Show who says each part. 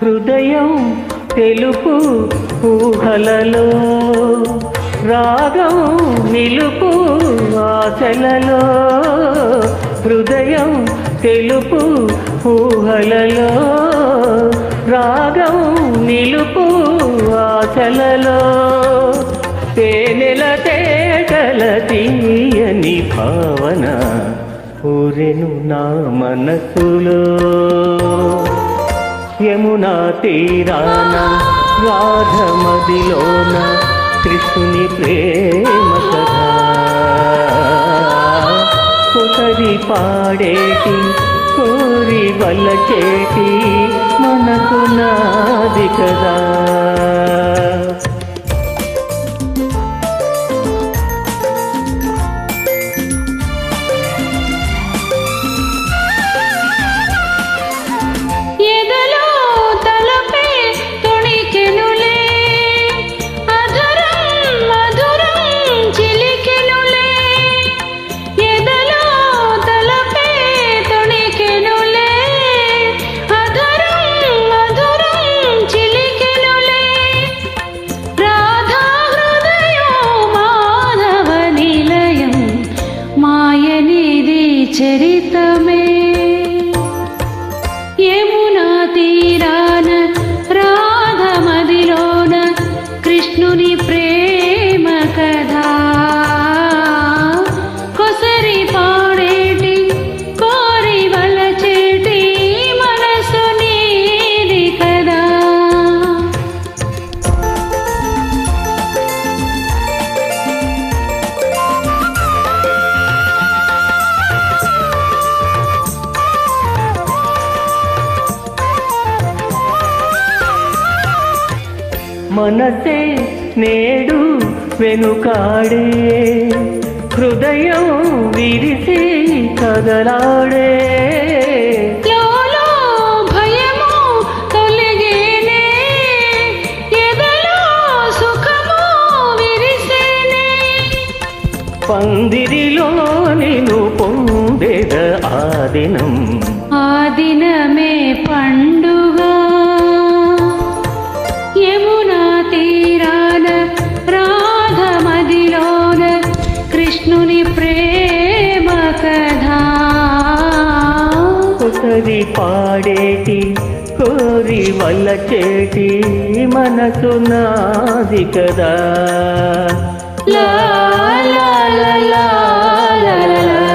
Speaker 1: హృదయం తెలుపు ఊహలలో రాగం నిలుపు ఆశలలో హృదయం తెలుపు ఊహలలో రాగం నిలుపు ఆశలలో తేనెల తేటల తీయని భావన ఊరెను నా మనసులో. యమునా తీరాన రాధమదిలోన కృష్ణుని ప్రేమ కథ కుసరి పాడేటి కోరి వల్లచేటి మనకు నాది కదా. ीरा
Speaker 2: మనసే
Speaker 1: నేడు వెనుకాడే. హృదయం విరిసి కదలాడే. పందిరిలో నేను పొందెద ఆ దినం.
Speaker 2: ఆ
Speaker 1: వల్లచేటి మనసు నాది కదా.
Speaker 2: లా లా లా లా.